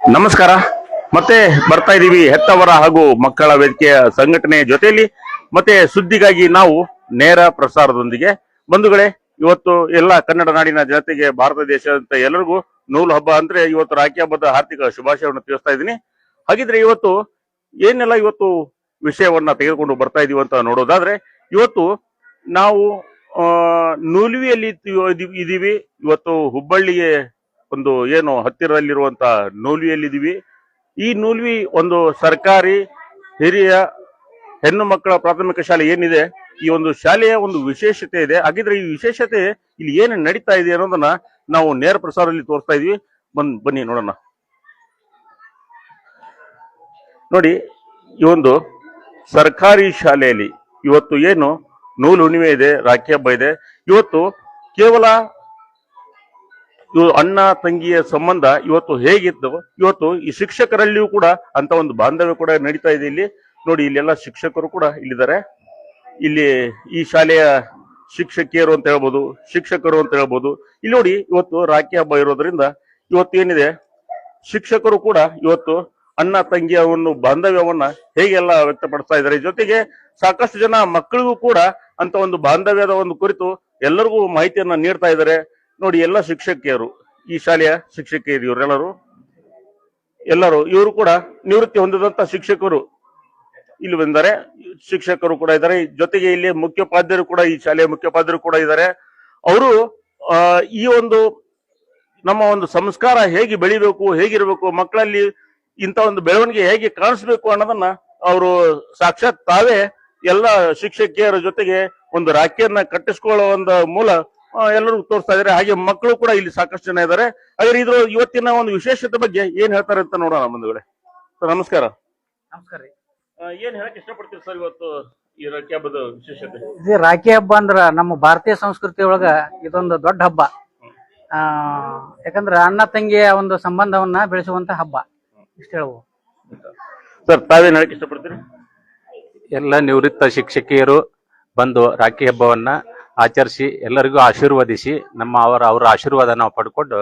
ನಮಸ್ಕಾರ. ಮತ್ತೆ ಬರ್ತಾ ಇದೀವಿ ಹೆತ್ತವರ ಹಾಗೂ ಮಕ್ಕಳ ವೇದಿಕೆಯ ಸಂಘಟನೆಯ ಜೊತೆಯಲ್ಲಿ. ಮತ್ತೆ ಸುದ್ದಿಗಾಗಿ ನಾವು ನೇರ ಪ್ರಸಾರದೊಂದಿಗೆ. ಬಂಧುಗಳೇ, ಇವತ್ತು ಎಲ್ಲ ಕನ್ನಡ ನಾಡಿನ ಜನತೆಗೆ ಭಾರತ ದೇಶದಂತ ಎಲ್ಲರಿಗೂ ನೂಲು ಹಬ್ಬ ಅಂದ್ರೆ ಇವತ್ತು ರಾಖಿ ಹಬ್ಬದ ಆರ್ಥಿಕ ಶುಭಾಶಯವನ್ನು ತಿಳಿಸ್ತಾ ಇದ್ದೀನಿ. ಹಾಗಿದ್ರೆ ಇವತ್ತು ಏನೆಲ್ಲ ಇವತ್ತು ವಿಷಯವನ್ನ ತೆಗೆದುಕೊಂಡು ಬರ್ತಾ ಇದೀವಿ ಅಂತ ನೋಡೋದಾದ್ರೆ, ಇವತ್ತು ನಾವು ನೂಲುವಿಯಲ್ಲಿ ಇದೀವಿ, ಇವತ್ತು ಹುಬ್ಬಳ್ಳಿಗೆ ಒಂದು ಏನು ಹತ್ತಿರದಲ್ಲಿರುವಂತ ನೂಲ್ವಿಯಲ್ಲಿದ್ದೀವಿ. ಈ ನೂಲ್ವಿ ಒಂದು ಸರ್ಕಾರಿ ಹಿರಿಯ ಹೆಣ್ಣು ಮಕ್ಕಳ ಪ್ರಾಥಮಿಕ ಶಾಲೆ ಏನಿದೆ, ಈ ಒಂದು ಶಾಲೆಯ ಒಂದು ವಿಶೇಷತೆ ಇದೆ. ಹಾಗಿದ್ರೆ ಈ ವಿಶೇಷತೆ ಇಲ್ಲಿ ಏನು ನಡೀತಾ ಇದೆ ಅನ್ನೋದನ್ನ ನಾವು ನೇರ ಪ್ರಸಾರದಲ್ಲಿ ತೋರಿಸ್ತಾ ಇದೀವಿ ಬಂದ್, ಬನ್ನಿ ನೋಡೋಣ. ನೋಡಿ, ಈ ಒಂದು ಸರ್ಕಾರಿ ಶಾಲೆಯಲ್ಲಿ ಇವತ್ತು ಏನು ನೂಲು ಹುಣ್ಣಿಮೆ ಇದೆ, ರಾಖಿ ಹಬ್ಬ ಇದೆ. ಇವತ್ತು ಕೇವಲ ಇವು ಅಣ್ಣ, ತಂಗಿಯ ಸಂಬಂಧ ಇವತ್ತು ಹೇಗಿತ್ತು ಇವತ್ತು ಈ ಶಿಕ್ಷಕರಲ್ಲಿಯೂ ಕೂಡ ಅಂತ ಒಂದು ಬಾಂಧವ್ಯ ಕೂಡ ನಡೀತಾ ಇದೆ ಇಲ್ಲಿ. ನೋಡಿ, ಇಲ್ಲೆಲ್ಲ ಶಿಕ್ಷಕರು ಕೂಡ ಇಲ್ಲಿದ್ದಾರೆ. ಇಲ್ಲಿ ಈ ಶಾಲೆಯ ಶಿಕ್ಷಕಿಯರು ಅಂತ ಹೇಳ್ಬೋದು, ಶಿಕ್ಷಕರು ಅಂತ ಹೇಳ್ಬೋದು. ಇಲ್ಲಿ ನೋಡಿ, ಇವತ್ತು ರಾಖಿ ಹಬ್ಬ ಇರೋದ್ರಿಂದ ಇವತ್ತು ಏನಿದೆ? ಶಿಕ್ಷಕರು ಕೂಡ ಇವತ್ತು ಅಣ್ಣ, ತಂಗಿಯ ಒಂದು ಬಾಂಧವ್ಯವನ್ನ ಹೇಗೆಲ್ಲ ವ್ಯಕ್ತಪಡಿಸ್ತಾ ಇದ್ದಾರೆ? ಜೊತೆಗೆ ಸಾಕಷ್ಟು ಜನ ಮಕ್ಕಳಿಗೂ ಕೂಡ ಅಂತ ಒಂದು ಬಾಂಧವ್ಯದ ಒಂದು ಕುರಿತು ಎಲ್ಲರಿಗೂ ಮಾಹಿತಿಯನ್ನ ನೀಡ್ತಾ ಇದ್ದಾರೆ. ನೋಡಿ, ಎಲ್ಲ ಶಿಕ್ಷಕಿಯರು, ಈ ಶಾಲೆಯ ಶಿಕ್ಷಕಿಯರು ಇವರೆಲ್ಲರೂ ಎಲ್ಲರೂ, ಇವರು ಕೂಡ ನಿವೃತ್ತಿ ಹೊಂದಿದಂತ ಶಿಕ್ಷಕರು ಇಲ್ಲಿ ಬಂದರೆ ಶಿಕ್ಷಕರು ಕೂಡ ಇದ್ದಾರೆ. ಜೊತೆಗೆ ಇಲ್ಲಿ ಮುಖ್ಯೋಪಾಧ್ಯಾಯರು ಕೂಡ, ಈ ಶಾಲೆಯ ಮುಖ್ಯೋಪಾಧ್ಯಾಯರು ಕೂಡ ಇದ್ದಾರೆ. ಅವರು ಈ ಒಂದು ನಮ್ಮ ಒಂದು ಸಂಸ್ಕಾರ ಹೇಗೆ ಬೆಳಿಬೇಕು, ಹೇಗಿರಬೇಕು, ಮಕ್ಕಳಲ್ಲಿ ಇಂಥ ಒಂದು ಬೆಳವಣಿಗೆ ಹೇಗೆ ಕಾಣಿಸ್ಬೇಕು ಅನ್ನೋದನ್ನ ಅವರು ಸಾಕ್ಷಾತ್ ತಾವೇ ಎಲ್ಲ ಶಿಕ್ಷಕಿಯರ ಜೊತೆಗೆ ಒಂದು ರಾಖಿಯನ್ನ ಕಟ್ಟಿಸ್ಕೊಳ್ಳೋ ಒಂದು ಮೂಲ ಎಲ್ಲರೂ ತೋರಿಸ್ತಾ ಇದಾರೆ ಹಾಗೆ ಮಕ್ಕಳು ಕೂಡ ಇಲ್ಲಿ ಸಾಕಷ್ಟು ಜನ ಇದ್ದಾರೆ. ಹಾಗೆ ಇದ್ರ ಇವತ್ತಿನ ಒಂದು ವಿಶೇಷತೆ ಬಗ್ಗೆ ಏನ್ ಹೇಳ್ತಾರೆ ಅಂತ ನೋಡೋಣ ಬಂಧುಗಳೇ. ಸರ್ ನಮಸ್ಕಾರ. ನಮಸ್ಕಾರ ಏನ್ ಹೇಳಕ್ ಇಷ್ಟಪಡ್ತೀರಿ ಸರ್ ಇವತ್ತು ಈ ರಾಖಿ ಹಬ್ಬದ ವಿಶೇಷತೆ? ಇದು ರಾಖಿ ಹಬ್ಬ ಅಂದ್ರ ನಮ್ಮ ಭಾರತೀಯ ಸಂಸ್ಕೃತಿ ಒಳಗ ಇದೊಂದು ದೊಡ್ಡ ಹಬ್ಬ. ಆ ಯಾಕಂದ್ರ ಅಣ್ಣ ತಂಗಿಯ ಒಂದು ಸಂಬಂಧವನ್ನ ಬೆಳೆಸುವಂತ ಹಬ್ಬ. ಇಷ್ಟ ಹೇಳ್ಬೋದು. ಸರ್ ತಾವೇನ್ ಹೇಳಕ್ ಇಷ್ಟಪಡ್ತೀರಿ? ಎಲ್ಲ ನಿವೃತ್ತ ಶಿಕ್ಷಕಿಯರು ಬಂದು ರಾಖಿ ಹಬ್ಬವನ್ನ ಆಚರಿಸಿ ಎಲ್ಲರಿಗೂ ಆಶೀರ್ವದಿಸಿ ನಮ್ಮ ಅವರ ಅವರ ಆಶೀರ್ವಾದ ನಾವು ಪಡ್ಕೊಂಡು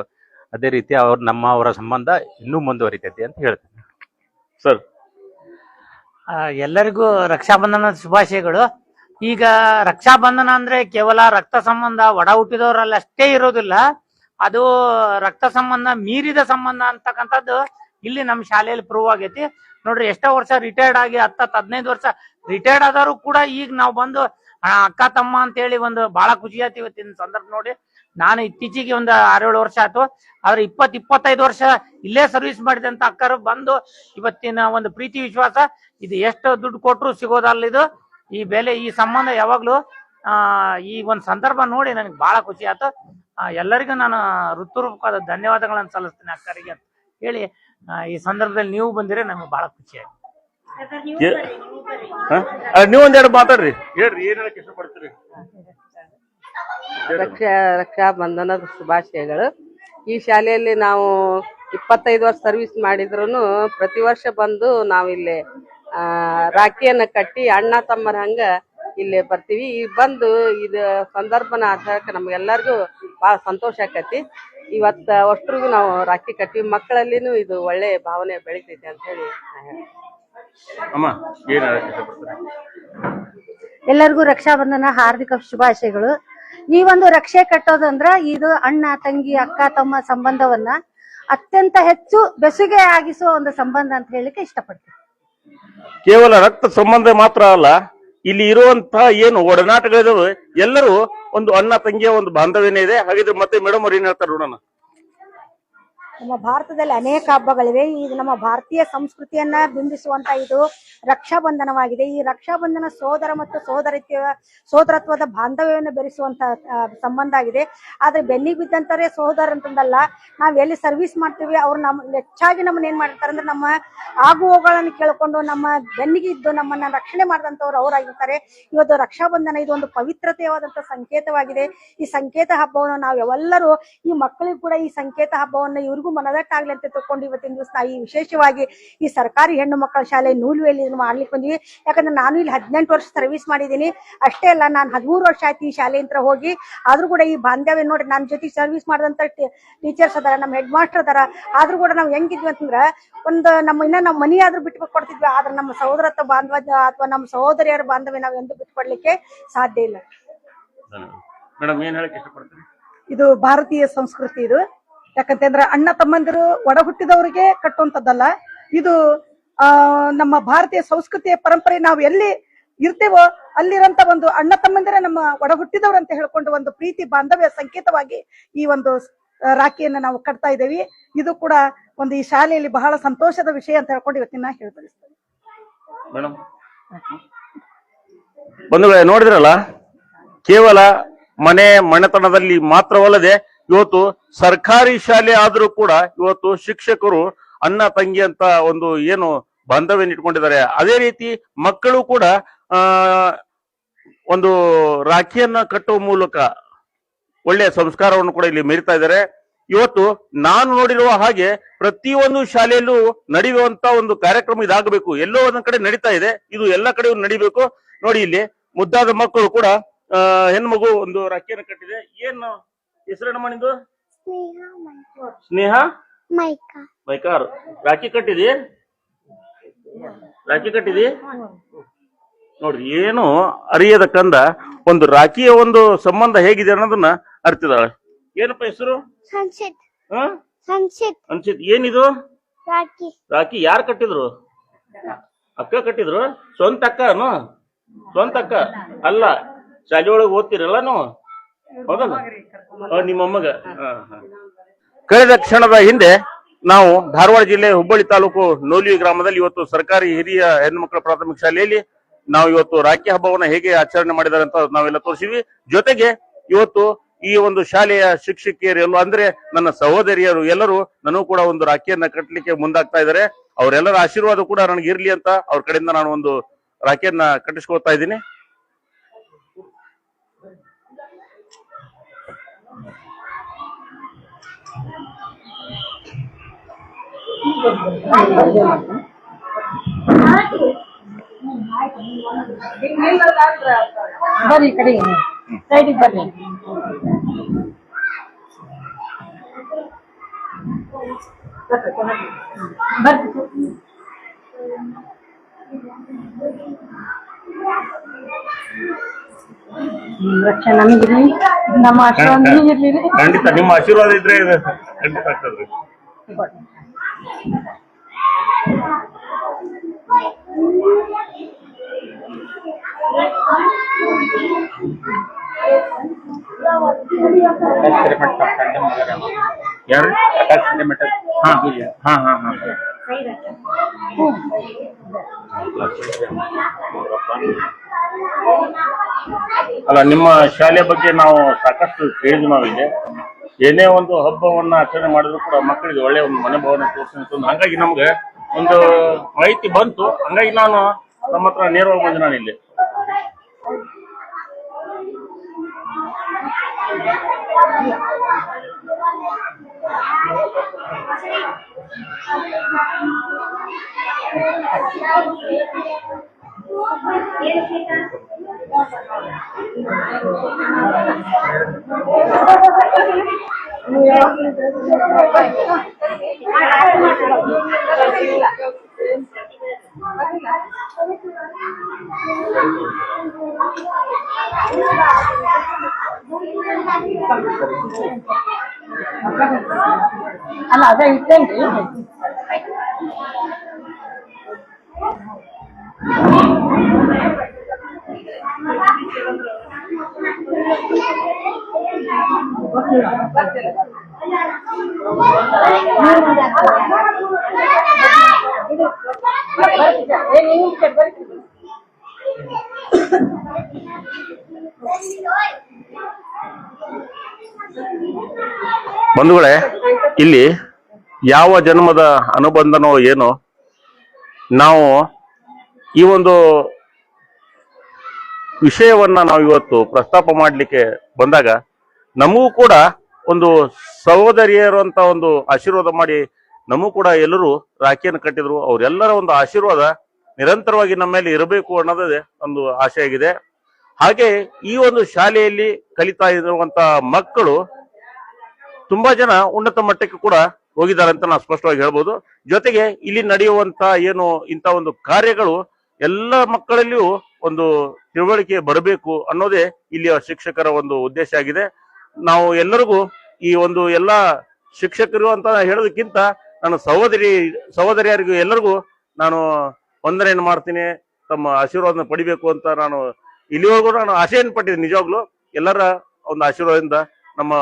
ಅದೇ ರೀತಿ ಅವ್ರ ನಮ್ಮ ಅವರ ಸಂಬಂಧ ಇನ್ನೂ ಮುಂದುವರಿತೈತಿ ಅಂತ ಹೇಳ್ತೇನೆ. ಸರ್. ಆ, ಎಲ್ಲರಿಗೂ ರಕ್ಷಾಬಂಧನದ ಶುಭಾಶಯಗಳು. ಈಗ ರಕ್ಷಾಬಂಧನ ಅಂದ್ರೆ ಕೇವಲ ರಕ್ತ ಸಂಬಂಧ ಒಡ ಹುಟ್ಟಿದವರಲ್ಲಿ ಅಷ್ಟೇ ಇರೋದಿಲ್ಲ. ಅದು ರಕ್ತ ಸಂಬಂಧ ಮೀರಿದ ಸಂಬಂಧ ಅಂತಕ್ಕಂಥದ್ದು ಇಲ್ಲಿ ನಮ್ಮ ಶಾಲೆಯಲ್ಲಿ ಪ್ರೂವ್ ಆಗೈತಿ. ನೋಡ್ರಿ ಎಷ್ಟೋ ವರ್ಷ ರಿಟೈರ್ಡ್ ಆಗಿ ಹತ್ತತ್ತು ಹದಿನೈದು ವರ್ಷ ರಿಟೈರ್ಡ್ ಆದವರು ಕೂಡ ಈಗ ನಾವು ಬಂದು ಅಕ್ಕ ತಮ್ಮ ಅಂತೇಳಿ ಒಂದು ಬಹಳ ಖುಷಿ ಆಯ್ತು ಇವತ್ತಿನ ಸಂದರ್ಭ ನೋಡಿ. ನಾನು ಇತ್ತೀಚೆಗೆ ಒಂದು ಆರೇಳು ವರ್ಷ ಆಯ್ತು. ಆದ್ರೆ ಇಪ್ಪತ್ ಇಪ್ಪತ್ತೈದು ವರ್ಷ ಇಲ್ಲೇ ಸರ್ವಿಸ್ ಮಾಡಿದಂತ ಅಕ್ಕರು ಬಂದು ಇವತ್ತಿನ ಒಂದು ಪ್ರೀತಿ ವಿಶ್ವಾಸ ಇದು ಎಷ್ಟು ದುಡ್ಡು ಕೊಟ್ರು ಸಿಗೋದಲ್ಲ ಇದು. ಈ ಬೆಲೆ ಈ ಸಂಬಂಧ ಯಾವಾಗ್ಲೂ ಆ ಈ ಒಂದು ಸಂದರ್ಭ ನೋಡಿ ನನಗೆ ಬಹಳ ಖುಷಿ ಆಯ್ತು. ಆ, ಎಲ್ಲರಿಗೂ ನಾನು ಹೃತ್ಪೂರ್ವಕವಾದ ಧನ್ಯವಾದಗಳನ್ನು ಸಲ್ಲಿಸ್ತೀನಿ ಅಕ್ಕರಿಗೆ ಅಂತ ಹೇಳಿ ಆ, ಈ ಸಂದರ್ಭದಲ್ಲಿ ನೀವು ಬಂದಿರೆ ನಮ್ಗೆ ಬಹಳ ಖುಷಿ ಆಯ್ತು. ಏ- ಒಂದೆರಡು ಮಾತಾಡ್ರಿ. ಹೇಳ್ರಿ ಏನ್ ಹೇಳಕ್ ಇಷ್ಟಪಡ್ತೀರಿ ರಕ್ಷಾ ರಕ್ಷಾಬಂಧನದ ಶುಭಾಶಯಗಳು. ಈ ಶಾಲೆಯಲ್ಲಿ ನಾವು ಇಪ್ಪತ್ತೈದು ವರ್ಷ ಸರ್ವಿಸ್ ಮಾಡಿದ್ರು ಪ್ರತಿ ವರ್ಷ ಬಂದು ನಾವಿಲ್ಲಿ ಆ, ರಾಖಿಯನ್ನ ಕಟ್ಟಿ ಅಣ್ಣ ತಮ್ಮರ ಹಂಗ ಇಲ್ಲಿ ಬರ್ತೀವಿ. ಈ ಬಂದು ಇದು ಸಂದರ್ಭನ ಆಚರಣೆ ನಮ್ಗೆಲ್ಲರಿಗೂ ಬಹಳ ಸಂತೋಷ ಆಕತಿ. ಇವತ್ತ ಅಷ್ಟ್ರಿಗೂ ನಾವು ರಾಖಿ ಕಟ್ಟಿ ಮಕ್ಕಳಲ್ಲಿನೂ ಇದು ಒಳ್ಳೆ ಭಾವನೆ ಬೆಳಿತೈತಿ ಅಂತ ಹೇಳಿ. ಅಮ್ಮ ಏನ್ ಹೇಳಕ್ ಇಷ್ಟಪಡ್ತೀರಿ ಎಲ್ಲರಿಗೂ ರಕ್ಷಾಬಂಧನ ಹಾರ್ದಿಕ ಶುಭಾಶಯಗಳು. ಈ ಒಂದು ರಕ್ಷೆ ಕಟ್ಟೋದಂದ್ರ ಇದು ಅಣ್ಣ ತಂಗಿ ಅಕ್ಕ ತಮ್ಮ ಸಂಬಂಧವನ್ನ ಅತ್ಯಂತ ಹೆಚ್ಚು ಬೆಸುಗೆ ಆಗಿಸುವ ಒಂದು ಸಂಬಂಧ ಅಂತ ಹೇಳಿಕ್ಕೆ ಇಷ್ಟಪಡ್ತೀನಿ. ಕೇವಲ ರಕ್ತ ಸಂಬಂಧ ಮಾತ್ರ ಅಲ್ಲ ಇಲ್ಲಿ ಇರುವಂತಹ ಏನು ಒಡನಾಟಗಳಿದಾವೆ ಎಲ್ಲರೂ ಒಂದು ಅಣ್ಣ ತಂಗಿಯ ಒಂದು ಬಾಂಧವ್ಯನೇ ಇದೆ. ಹಾಗಿದ್ರೆ ಮತ್ತೆ ಮೇಡಮ್ ಅವ್ರು ಏನ್ ಹೇಳ್ತಾರೆ ನೋಡೋಣ? ನಮ್ಮ ಭಾರತದಲ್ಲಿ ಅನೇಕ ಹಬ್ಬಗಳಿವೆ. ಇದು ನಮ್ಮ ಭಾರತೀಯ ಸಂಸ್ಕೃತಿಯನ್ನ ಬಿಂಬಿಸುವಂತ ಇದು ರಕ್ಷಾ ಬಂಧನವಾಗಿದೆ ಈ ರಕ್ಷಾಬಂಧನ ಸೋದರ ಮತ್ತು ಸೋದರತ್ವ ಸೋದರತ್ವದ ಬಾಂಧವ್ಯವನ್ನು ಬೆರೆಸುವಂತ ಸಂಬಂಧ ಆಗಿದೆ. ಆದ್ರೆ ಬೆನ್ನಿಗೆ ಬಿದ್ದಂತಾರೆ ಸೋದರ ಅಂತಂದಲ್ಲ, ನಾವ್ ಎಲ್ಲಿ ಸರ್ವಿಸ್ ಮಾಡ್ತೀವಿ, ಅವ್ರು ನಮ್, ಹೆಚ್ಚಾಗಿ ನಮ್ಮನ್ನ ಏನ್ ಮಾಡ್ತಾರೆ ಅಂದ್ರೆ ನಮ್ಮ ಆಗುವಗಳನ್ನು ಕೇಳಿಕೊಂಡು ನಮ್ಮ ಬೆನ್ನಿಗೆ ಇದ್ದು ನಮ್ಮನ್ನ ರಕ್ಷಣೆ ಮಾಡಿದಂತವ್ರು ಅವರಾಗಿರ್ತಾರೆ. ಇವತ್ತು ರಕ್ಷಾಬಂಧನ ಇದು ಒಂದು ಪವಿತ್ರತೆಯಾದಂತ ಸಂಕೇತವಾಗಿದೆ. ಈ ಸಂಕೇತ ಹಬ್ಬವನ್ನು ನಾವು ಎಲ್ಲರೂ ಈ ಮಕ್ಕಳಿಗೂ ಕೂಡ ಈ ಸಂಕೇತ ಹಬ್ಬವನ್ನು ಇವ್ರಿಗೂ ಎಲ್ರಿಗೂ ಮನದಟ್ಟಾಗ್ಲಿ ಅಂತ ತಕೊಂಡು ಇವತ್ತಿನ ದಿವಸ ನಾ ಈ ವಿಶೇಷವಾಗಿ ಈ ಸರ್ಕಾರಿ ಹೆಣ್ಣು ಮಕ್ಕಳ ಶಾಲೆ ನೂಲುವೆಯಲ್ಲಿ ಇದನ್ನ ಮಾಡ್ಲಿಕ್ಕೆ ಬಂದ್ವಿ. ಯಾಕಂದ್ರೆ ನಾನು ಇಲ್ಲಿ ಹದಿನೆಂಟು ವರ್ಷ ಸರ್ವಿಸ್ ಮಾಡಿದ್ದೀನಿ. ಅಷ್ಟೇ ಅಲ್ಲ ನಾನು ಹದಿಮೂರು ವರ್ಷ ಆಯ್ತು ಈ ಶಾಲೆ ಹತ್ರ ಹೋಗಿ. ಆದ್ರೂ ಕೂಡ ಈ ಬಾಂಧವ್ಯ ನೋಡಿ ನನ್ನ ಜೊತೆ ಸರ್ವಿಸ್ ಮಾಡಿದಂತ ಟೀಚರ್ಸ್ ಅದಾರ ನಮ್ಮ ಹೆಡ್ ಮಾಸ್ಟರ್ ಅದಾರ. ಆದ್ರೂ ಕೂಡ ನಾವು ಹೆಂಗಿದ್ವಿ ಅಂತಂದ್ರ ಒಂದು ನಮ್ಮ ಇನ್ನ ನಮ್ಮ ಮನಿ ಆದ್ರೂ ಬಿಟ್ಟು ಕೊಡ್ತಿದ್ವಿ. ಆದ್ರೆ ನಮ್ಮ ಸಹೋದರತ್ವ ಬಾಂಧವ್ಯ ಅಥವಾ ನಮ್ಮ ಸಹೋದರಿಯರ ಬಾಂಧವ್ಯ ನಾವು ಎಂದು ಬಿಟ್ಕೊಡ್ಲಿಕ್ಕೆ ಸಾಧ್ಯ ಇಲ್ಲ. ಮೇಡಮ್ ಏನ್ ಹೇಳಕ್ ಇಷ್ಟಪಡ್ತೀರಿ? ಇದು ಭಾರತೀಯ ಸಂಸ್ಕೃತಿ ಇದು. ಯಾಕಂತಂದ್ರೆ ಅಣ್ಣ ತಮ್ಮಂದಿರು ಒಡ ಹುಟ್ಟಿದವರಿಗೆ ಕಟ್ಟುವಂಥದ್ದಲ್ಲ. ಇದು ನಮ್ಮ ಭಾರತೀಯ ಸಂಸ್ಕೃತಿಯ ಪರಂಪರೆ ನಾವು ಎಲ್ಲಿ ಇರ್ತೇವೋ ಅಲ್ಲಿರಂತ ಒಂದು ಅಣ್ಣ ತಮ್ಮಂದಿರೇ ನಮ್ಮ ಒಡ ಹುಟ್ಟಿದವರು ಅಂತ ಹೇಳ್ಕೊಂಡು ಒಂದು ಪ್ರೀತಿ ಬಾಂಧವ್ಯ ಸಂಕೇತವಾಗಿ ಈ ಒಂದು ರಾಖಿಯನ್ನು ನಾವು ಕಟ್ತಾ ಇದ್ದೇವೆ. ಇದು ಕೂಡ ಒಂದು ಈ ಶಾಲೆಯಲ್ಲಿ ಬಹಳ ಸಂತೋಷದ ವಿಷಯ ಅಂತ ಹೇಳ್ಕೊಂಡು ಇವತ್ತಿನ ಹೇಳ್ಬಯಸ್ತೇನೆ ಮೇಡಮ್ ಬಂಧುಗಳೇ, ನೋಡಿದ್ರಲ್ಲ? ಕೇವಲ ಮನೆ ಮನೆತನದಲ್ಲಿ ಮಾತ್ರವಲ್ಲದೆ ಇವತ್ತು ಸರ್ಕಾರಿ ಶಾಲೆ ಆದ್ರೂ ಕೂಡ ಇವತ್ತು ಶಿಕ್ಷಕರು ಅಣ್ಣ ತಂಗಿ ಅಂತ ಒಂದು ಏನು ಬಾಂಧವ್ಯ ಇಟ್ಕೊಂಡಿದ್ದಾರೆ. ಅದೇ ರೀತಿ ಮಕ್ಕಳು ಕೂಡ ಒಂದು ರಾಖಿಯನ್ನ ಕಟ್ಟುವ ಮೂಲಕ ಒಳ್ಳೆಯ ಸಂಸ್ಕಾರವನ್ನು ಕೂಡ ಇಲ್ಲಿ ಮೆರಿತಾ ಇದ್ದಾರೆ. ಇವತ್ತು ನಾನು ನೋಡಿರುವ ಹಾಗೆ ಪ್ರತಿಯೊಂದು ಶಾಲೆಯಲ್ಲೂ ನಡೆಯುವಂತ ಒಂದು ಕಾರ್ಯಕ್ರಮ ಇದಾಗಬೇಕು. ಎಲ್ಲೋ ಒಂದೊಂದ್ ಕಡೆ ನಡೀತಾ ಇದೆ. ಇದು ಎಲ್ಲ ಕಡೆಯೂ ನಡಿಬೇಕು. ನೋಡಿ ಇಲ್ಲಿ ಮುದ್ದಾದ ಮಕ್ಕಳು ಕೂಡ ಹೆಣ್ಮಗು ಒಂದು ರಾಖಿಯನ್ನು ಕಟ್ಟಿದೆ. ಏನು ಹೆಸರೇನಮ್ಮ ನಿಂದು? ಸ್ನೇಹ ಮೈಕಾ. ಬೈಕಾರ್ ರಾಖಿ ಕಟ್ಟಿದಿ? ರಾಖಿ ಕಟ್ಟಿದಿ? ನೋಡ್ರಿ ಏನು ಅರಿಯದ ಕಂದ ಒಂದು ರಾಖಿಯ ಒಂದು ಸಂಬಂಧ ಹೇಗಿದೆ ಅನ್ನೋದನ್ನ ಅರ್ತಿದಾಳೆ ಏನಪ್ಪ ಹೆಸರು? ಅನ್ಸಿತ್ ಏನಿದು? ರಾಖಿ ಯಾರು ಕಟ್ಟಿದ್ರು? ಅಕ್ಕ ಕಟ್ಟಿದ್ರು? ಸ್ವಂತ ಅಕ್ಕನು? ಸ್ವಂತ ಅಕ್ಕ? ಅಲ್ಲ ಶಾಲೆ ಒಳಗೆ ಓದ್ತಿರಲ್ಲ ನೀವು? ಹೌದಲ್ಲ? ನಿಮ್ಮ ಹಾ. ಕಳೆದ ಕ್ಷಣದ ಹಿಂದೆ ನಾವು ಧಾರವಾಡ ಜಿಲ್ಲೆ ಹುಬ್ಬಳ್ಳಿ ತಾಲೂಕು ನೋಲಿ ಗ್ರಾಮದಲ್ಲಿ ಇವತ್ತು ಸರ್ಕಾರಿ ಹಿರಿಯ ಹೆಣ್ಣುಮಕ್ಕಳ ಪ್ರಾಥಮಿಕ ಶಾಲೆಯಲ್ಲಿ ನಾವು ಇವತ್ತು ರಾಖಿ ಹಬ್ಬವನ್ನ ಹೇಗೆ ಆಚರಣೆ ಮಾಡಿದ್ದಾರೆ ಅಂತ ನಾವೆಲ್ಲ ತೋರಿಸಿವಿ ಜೊತೆಗೆ ಇವತ್ತು ಈ ಒಂದು ಶಾಲೆಯ ಶಿಕ್ಷಕಿಯರು ಎಲ್ಲ ಅಂದ್ರೆ ನನ್ನ ಸಹೋದರಿಯರು ಎಲ್ಲರೂ ನನಗೂ ಕೂಡ ಒಂದು ರಾಖಿಯನ್ನ ಕಟ್ಟಲಿಕ್ಕೆ ಮುಂದಾಗ್ತಾ ಇದ್ದಾರೆ. ಅವರೆಲ್ಲರ ಆಶೀರ್ವಾದ ಕೂಡ ನನಗೆ ಇರ್ಲಿ ಅಂತ ಅವ್ರ ಕಡೆಯಿಂದ ನಾನು ಒಂದು ರಾಖಿಯನ್ನ ಕಟ್ಟಿಸ್ಕೊಳ್ತಾ ಇದ್ದೀನಿ. ಬರ್ರಿ ಈ ಕಡೆ ಸೈಡಿಗೆ ಬರ್ರಿ ರಕ್ಷಾ ನಮಗಿರ್ಲಿ ನಮ್ಮ ಆಶೀರ್ವಾದ ನಿಮಗಿರ್ಲಿ ಖಂಡಿತ ನಿಮ್ಮ ಆಶೀರ್ವಾದ ಇದ್ರೆ ಇದು ಖಂಡಿತ ಆಗ್ತದ್ರಿ ಅಲ್ಲ ನಿಮ್ಮ ಶಾಲೆ ಬಗ್ಗೆ ನಾವು ಸಾಕಷ್ಟು ಕೇಳಿದ್ವಿ ನಾವಿಲ್ಲಿ. ಏನೇ ಒಂದು ಹಬ್ಬವನ್ನ ಆಚರಣೆ ಮಾಡಿದ್ರು ಕೂಡ ಮಕ್ಕಳಿಗೆ ಒಳ್ಳೆ ಒಂದು ಮನೋಭಾವನೆ ತೋರಿಸ್ತು ಹಂಗಾಗಿ ನಮ್ಗೆ ಒಂದು ಮಾಹಿತಿ ಬಂತು. ಹಂಗಾಗಿ ನಾನು ನಮ್ಮ ಹತ್ರ ನೇರವಾಗಿ ಬಂದೆ ನಾನು ಇಲ್ಲಿ. ಅಲ್ಲ ಅದ ಇಟ್ಟೇನ್ರಿ ಬಂಧುಗಳೇ, ಇಲ್ಲಿ ಯಾವ ಜನ್ಮದ ಅನುಬಂಧನೋ ಏನೋ, ನಾವು ಈ ಒಂದು ವಿಷಯವನ್ನ ನಾವು ಇವತ್ತು ಪ್ರಸ್ತಾಪ ಮಾಡಲಿಕ್ಕೆ ಬಂದಾಗ ನಮಗೂ ಕೂಡ ಒಂದು ಸಹೋದರಿಯರು ಅಂತ ಒಂದು ಆಶೀರ್ವಾದ ಮಾಡಿ ನಮಗೂ ಕೂಡ ಎಲ್ಲರೂ ರಾಖಿಯನ್ನು ಕಟ್ಟಿದ್ರು. ಅವರೆಲ್ಲರ ಒಂದು ಆಶೀರ್ವಾದ ನಿರಂತರವಾಗಿ ನಮ್ಮ ಮೇಲೆ ಇರಬೇಕು ಅನ್ನೋದೇ ಒಂದು ಆಶೆ ಆಗಿದೆ ಹಾಗೆ ಈ ಒಂದು ಶಾಲೆಯಲ್ಲಿ ಕಲಿತಾ ಇರುವಂತ ಮಕ್ಕಳು ತುಂಬಾ ಜನ ಉನ್ನತ ಮಟ್ಟಕ್ಕೆ ಕೂಡ ಹೋಗಿದ್ದಾರೆ ಅಂತ ನಾವು ಸ್ಪಷ್ಟವಾಗಿ ಹೇಳ್ಬೋದು. ಜೊತೆಗೆ ಇಲ್ಲಿ ನಡೆಯುವಂತ ಏನು ಇಂಥ ಒಂದು ಕಾರ್ಯಗಳು ಎಲ್ಲ ಮಕ್ಕಳಲ್ಲಿಯೂ ಒಂದು ತಿಳುವಳಿಕೆ ಬರಬೇಕು ಅನ್ನೋದೇ ಇಲ್ಲಿಯ ಶಿಕ್ಷಕರ ಒಂದು ಉದ್ದೇಶ ಆಗಿದೆ. ನಾವು ಎಲ್ಲರಿಗೂ ಈ ಒಂದು ಎಲ್ಲ ಶಿಕ್ಷಕರು ಅಂತ ಹೇಳೋದಕ್ಕಿಂತ ನಾನು ಸಹೋದರಿ, ಸಹೋದರಿಯರಿಗೂ ಎಲ್ಲರಿಗೂ ನಾನು ವಂದನೆಯನ್ನು ಮಾಡ್ತೀನಿ. ತಮ್ಮ ಆಶೀರ್ವಾದನ ಪಡಿಬೇಕು ಅಂತ ನಾನು ಇಲ್ಲಿವರೆಗೂ ನಾನು ಆಶೆಯನ್ನು ಪಟ್ಟಿದ್ದೀನಿ. ನಿಜವಾಗ್ಲೂ ಎಲ್ಲರ ಒಂದು ಆಶೀರ್ವಾದದಿಂದ ನಮ್ಮ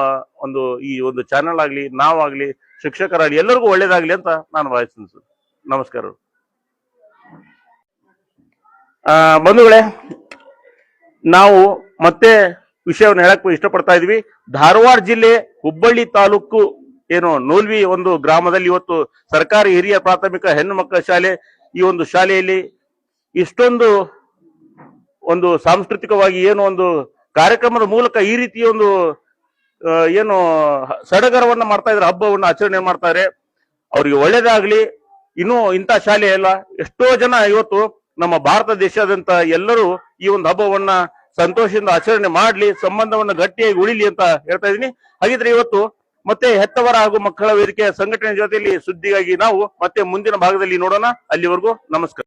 ಒಂದು ಈ ಒಂದು ಚಾನೆಲ್ ಆಗಲಿ ನಾವಾಗಲಿ ಶಿಕ್ಷಕರಾಗಲಿ ಎಲ್ಲರಿಗೂ ಒಳ್ಳೇದಾಗಲಿ ಅಂತ ನಾನು ಭಾವಿಸ್ತೀನಿ ಸರ್. ನಮಸ್ಕಾರ. ಬಂಧುಗಳೇ, ನಾವು ಮತ್ತೆ ವಿಷಯವನ್ನು ಹೇಳಕ್ ಇಷ್ಟಪಡ್ತಾ ಇದ್ವಿ. ಧಾರವಾಡ ಜಿಲ್ಲೆ ಹುಬ್ಬಳ್ಳಿ ತಾಲೂಕು ಏನು ನೂಲ್ವಿ ಒಂದು ಗ್ರಾಮದಲ್ಲಿ ಇವತ್ತು ಸರ್ಕಾರಿ ಹಿರಿಯ ಪ್ರಾಥಮಿಕ ಹೆಣ್ಣು ಮಕ್ಕಳ ಶಾಲೆ ಈ ಒಂದು ಶಾಲೆಯಲ್ಲಿ ಇಷ್ಟೊಂದು ಒಂದು ಸಾಂಸ್ಕೃತಿಕವಾಗಿ ಏನು ಒಂದು ಕಾರ್ಯಕ್ರಮದ ಮೂಲಕ ಈ ರೀತಿಯ ಒಂದು ಏನು ಸಡಗರವನ್ನ ಮಾಡ್ತಾ ಇದ್ದಾರೆ, ಹಬ್ಬವನ್ನು ಆಚರಣೆ ಮಾಡ್ತಾರೆ ಅವರಿಗೆ ಒಳ್ಳೇದಾಗ್ಲಿ. ಇನ್ನೂ ಇಂಥ ಶಾಲೆ ಎಲ್ಲ ಎಷ್ಟೋ ಜನ ಇವತ್ತು ನಮ್ಮ ಭಾರತ ದೇಶಾದ್ಯಂತ ಎಲ್ಲರೂ ಈ ಒಂದು ಹಬ್ಬವನ್ನ ಸಂತೋಷದಿಂದ ಆಚರಣೆ ಮಾಡ್ಲಿ, ಸಂಬಂಧವನ್ನ ಗಟ್ಟಿಯಾಗಿ ಉಳಿಲಿ ಅಂತ ಹೇಳ್ತಾ ಇದೀನಿ ಹಾಗಿದ್ರೆ ಇವತ್ತು ಮತ್ತೆ ಹೆತ್ತವರ ಹಾಗೂ ಮಕ್ಕಳ ವೇದಿಕೆ ಸಂಘಟನೆ ಜೊತೆಯಲ್ಲಿ ಸುದ್ದಿಗಾಗಿ ನಾವು ಮತ್ತೆ ಮುಂದಿನ ಭಾಗದಲ್ಲಿ ನೋಡೋಣ. ಅಲ್ಲಿವರೆಗೂ ನಮಸ್ಕಾರ.